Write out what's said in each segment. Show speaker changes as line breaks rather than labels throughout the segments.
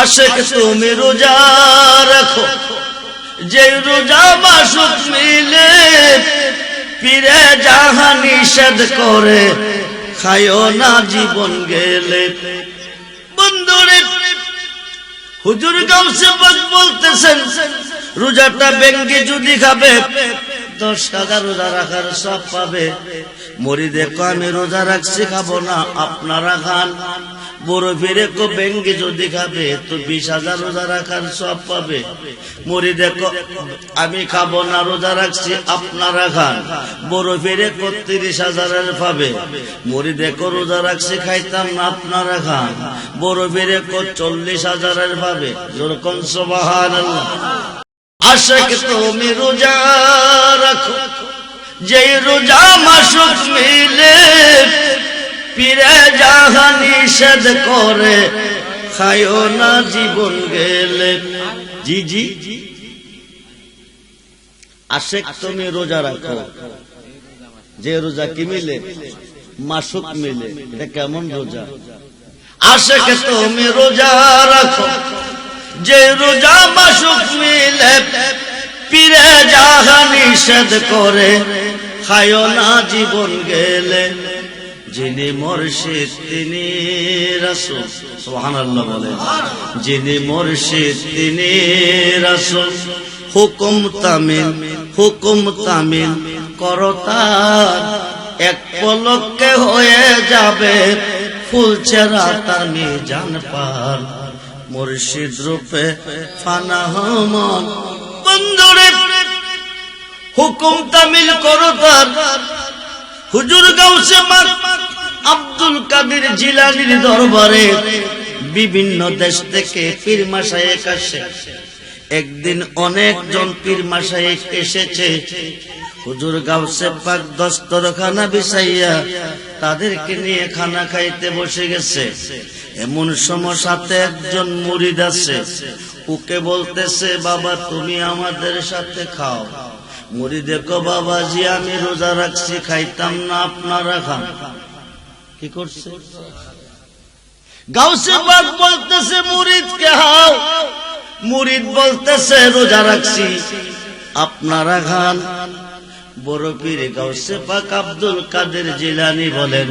আশেক, তুমি রোজা রাখো। যে রোজা মাসুক মিলে পীরে যাহা নিষেধ করে খায়ও না জীবন গেলে। বন্ধুরে, হুজুর গাউসে পাক বলতেছেন, রোজাটা ব্যঙ্গে যদি খাবে, দশ হাজার রোজা রাখার সব পাবে। মরি দেখো আমি রোজা রাখছি, খাব না, আপনারা খান। বড় ফিরে কো ব্যঙ্গে যদি খাবে, তো বিশ হাজার রোজা রাখার সব পাবে। মরি দেখো, আমি খাব না, রোজা রাখছি আপনারা খান বড় ফিরে কো তিরিশ হাজারের পাবে। মরি দেখো, রোজা রাখছি, খাইতাম না আপনারা খান বড় ফিরে কো চল্লিশ হাজারের পাবে। যেরকম সবাহান আশেক তুমি রোজা রাখো যে রোজা মাসুক মিলে পীরে যাহা নিষেধ করে খায়ও না জীবন গেলে। জি জি। আশেক, তুমি রোজা রাখো। যে রোজা কি মিলে? মাসুক মিলে। এটা কেমন রোজা? আশেক, তুমি রোজা রাখো। যে রোজা মাসুক মিলে, পীরে যাহা নিষেধ করে খায়ও না জীবন গেলে। যিনি মুর্শিদ, তিনি রাসূল। সুবহানাল্লাহ বলে যিনি মুর্শিদ, তিনি রাসূল। হুকুম তামিল হুকুম তামিল করতার। এক পলকে হয়ে যাবে ফুল চেরা তার মিজান পার মুর্শিদ রূপে ফানা হমন বন্ধুরে, হুকুম তামিল করতার। হুজুর গাউসে মাক আব্দুল কাদের জিলানির দরবারে বিভিন্ন দেশ থেকে পীর মাসায়েক আসে। একদিন অনেকজন পীর মাসায়েক এসেছে। হুজুর গাউসে পাক দস্তরখানা বিছাইয়া তাদেরকে নিয়ে খানা খাইতে বসে গেছে। এমন সময় সাথে একজন মুরিদ আছে। ওকে বলতেছে, বাবা, তুমি আমাদের সাথে খাও। মুড়ি দেখো বাবাজি আমি রোজা রাখছি, খাইতাম না, আপনারা খান। কি করছে? গাউসে বাগ বলতেছে মুরিদ কে হাও মুরিদ বলতেছে, রোজা রাখছি। আপনারা খান বড় পীর গাউসে পাক আব্দুল কাদের জিলানি বলেন,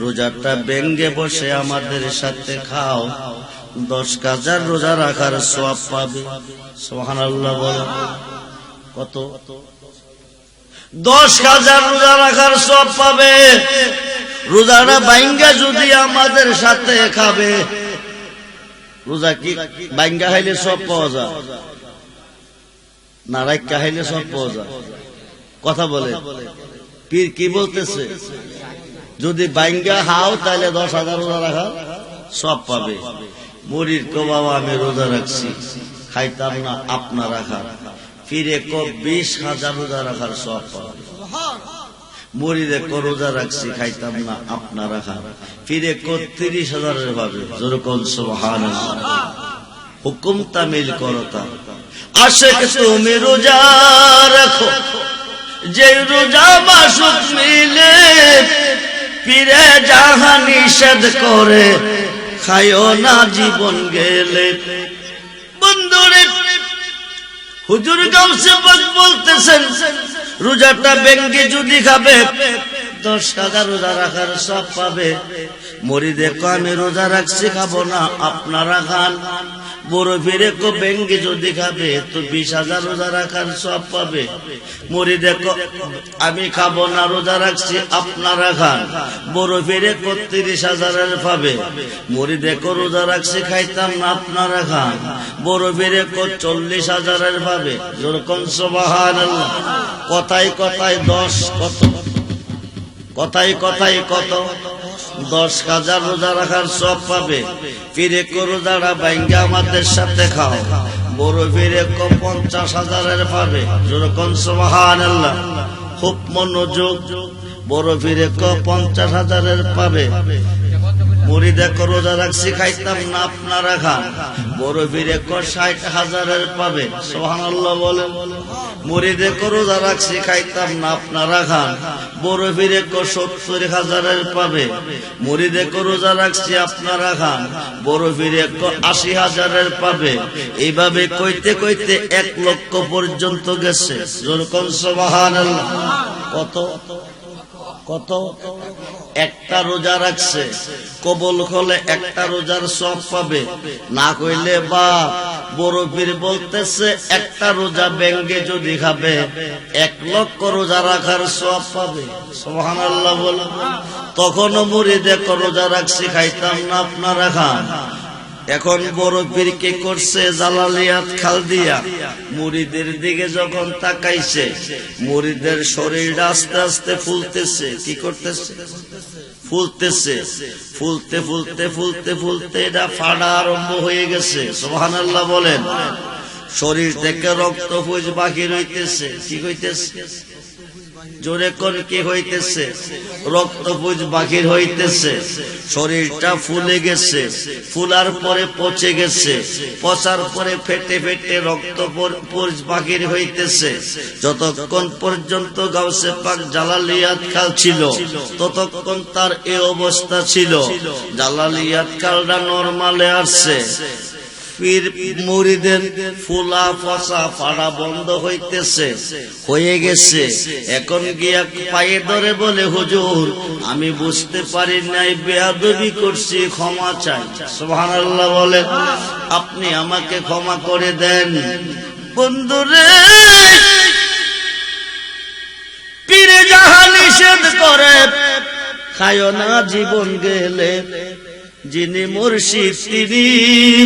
রোজাটা ব্যঙ্গে বসে আমাদের সাথে খাও। দশ হাজার রোজা রাখার সব পাবে। সোহান আল্লাহ বলেন। কত? দশ হাজার রোজা রাখার সব পাবে। রোজাটা বাইঙ্গা যদি আমাদের সাথে খাবে, রোজা কি বাইঙ্গা খাইলে সব পাওয়া যায়? না রাইকা খাইলে সব পাওয়া যায়। কথা বলে, পীর কি বলতেছে? যদি বাইঙ্গা হাও তাহলে দশ হাজার রোজা রাখা সব পাবে। মরির কো বাবা আমি রোজা রাখছি, খাইতাম না, আপনারা খান। ফিরে ক বিশ হাজার রোজা রাখার সব পাবে মরিরে ক রোজা রাখছি, খাইতাম না আপনারা খান। ফিরে ক তিরিশ হাজারের পাবে যেরকম সোহান হুকুম তামিল করতা আশেক, তুমি রোজা রাখো। যে রোজা মাসুক মিলে পীরে যাহা নিষেধ করে, খাইও না জীবন গেলে। বন্ধুরে হুজুর গাউসে পাক বলতেছেন, রোজাটা ব্যাংকে যদি খাবে, দশ টাকা রোজা রাখার সব পাবে। মরিদে কামে আমি রোজা রাখছি, খাব না, আপনারা খান। বড় ফিরে কো ব্যঙ্গে যদি খাবে, তো বিশ হাজার রোজা রাখার সব পাবে। মরি দেখো, আমি খাব না, রোজা রাখছি আপনারা খান। বড় ফিরে কো তিরিশ হাজারের পাবে। মরি দেখো, রোজা রাখছি, খাইতাম না, আপনারা খান। বড় ফিরে কো চল্লিশ হাজারের পাবে। যেরকম সবাহান কথায় কথায় দশ কত? কথায় কথায় কত? দশ হাজার রোজা রাখার সব পাবে। ফিরে করো দাঁড়া বাইঙ্গা আমাদের সাথে খাও। বড় ফিরে পঞ্চাশ হাজারের পাবে। যেরকম সমাহান খুব মনোযোগ। বড় ফিরে পঞ্চাশ হাজারের পাবে। মুড়ি দেখো রোজা রাখছি, খাইতাম না আপনারা খান। বড় ফিরে ষাট হাজারের পাবে সোহানাল্লাহ বলেন। মুড়ি রোজা রাখছি, খাইতাম না আপনারা খান। বড় ফিরে সত্তর হাজারের পাবে মুড়ি দেখো রোজা রাখছি, আপনারা খান। বড় ফিরে আশি হাজারের পাবে, এইভাবে কইতে কইতে এক লক্ষ পর্যন্ত গেছে। কত? কত? একটা রোজা রাখছে, কবল হলে একটা রোজার সব পাবে। না কইলে বা বড় পীর বলতেছে, একটা রোজা ব্যাঙ্গে যদি খাবে, এক লক্ষ রোজা রাখার সব পাবে। সোহান আল্লাহ বলে তখনও মুড়ি দেখো রোজা রাখছি, খাইতাম না আপনারা খান এখন বড় পীর কি করছে জালালিয়াত খাল দিয়া মুড়িদের দিকে যখন তাকাইছে, মুড়িদের শরীর আস্তে আস্তে ফুলতেছে। কি করতেছে? ফুলতেছে। ফুলতে ফুলতে ফুলতে ফুলতে এটা ফাড়া আরম্ভ হয়ে গেছে। সোহানাল্লাহ বলেন। শরীর থেকে রক্ত ফুজ বাকি রইতেছে কি হইতেছে জোরে করে কি হইতেছে? রক্ত পুজ বাকির হইতেছে। শরীরটা ফুলে গেছে। ফুলার পরে পচে গেছে। পচার পরে ফেটে ফেটে রক্ত পুজ বাকির হইতেছে। যতক্ষণ পর্যন্ত গাউসে পাক জালালিয়াত কাল ছিল, ততক্ষণ তার এ অবস্থা ছিল। জালালিয়াত কালটা নর্মালে আসছে। পীর ফুলা ফসা ফাড়া বন্ধ হইতেছে, হয়ে গেছে। এখন গিয়া পায়ে ধরে বলে, হুজুর, আমি বুঝতে পারি নাই, বেয়াদবি করছি, ক্ষমা চাই। সুবহানাল্লাহ বলে, আপনি আমাকে ক্ষমা করে দেন। বন্ধুরে, পীরে যাহা নিষেধ করে, খায় না জীবন গেলে। যিনি মুর্শিদ, তিনি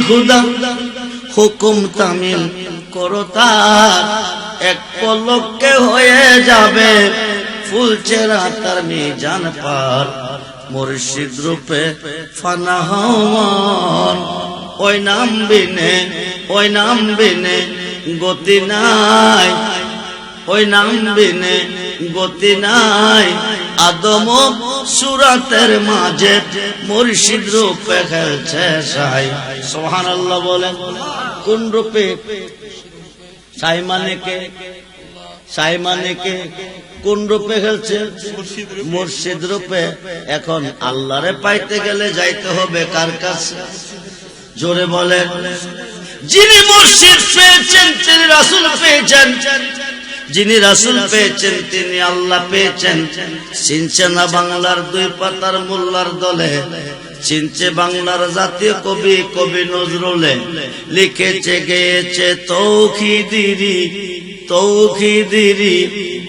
খুদা হুকুম তামিল করতা এক পলকে হয়ে যাবে, ফুল চেরা তার মিজান পার। মুর্শিদ রূপে ফানা হওয়ান ওই নাম বিনে, ওই নাম বিনে গতি নাই। ওই নাম বিনে গতি নাই। আদম সুরাতের মাঝে মুর্শিদ রূপে খেলছে সাই। সোহান আল্লাহ বলেন, কোন রূপে? সাই মানে কে? সাই মানে কে? কোন রূপে খেলছে? মুর্শিদ রূপে। এখন আল্লাহরে পাইতে গেলে যাইতে হবে কার কাছে? জোরে বলেন, যিনি মুর্শিদ পেয়েছেন, তিনি রাসুল পেয়েছেন। যিনি রাসুল পেয়েছেন, তিনি আল্লাহ পেয়েছেন। চিনছে না বাংলার দুই পাতার মোল্লার দলে? চিনছে বাংলার জাতীয় কবি কবি নজরুলে? লিখেছে, গেয়েছে তৌখিদিরি তৌখিদিরি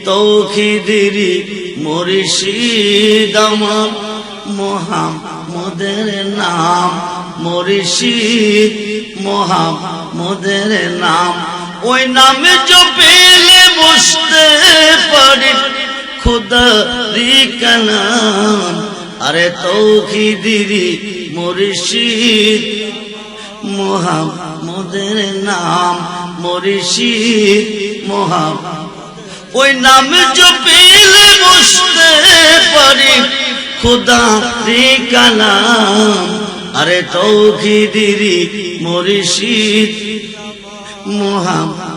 তৌখিদিরি মরিশিদ আমার মোহাম্মদের নাম, মরিশিদ মোহাম্মদের নাম। ওই নামে জপেলে বসতে পারি খুদারি কালাম। আরে তৌখিদিরি মুর্শিদ, মোহাম্মদের নাম মুর্শিদ মোহাম ওই নামে জপেলে বসতে পারি খুদারি কালাম। আরে তৌখিদিরি মুর্শিদ, মোহাম্মদ।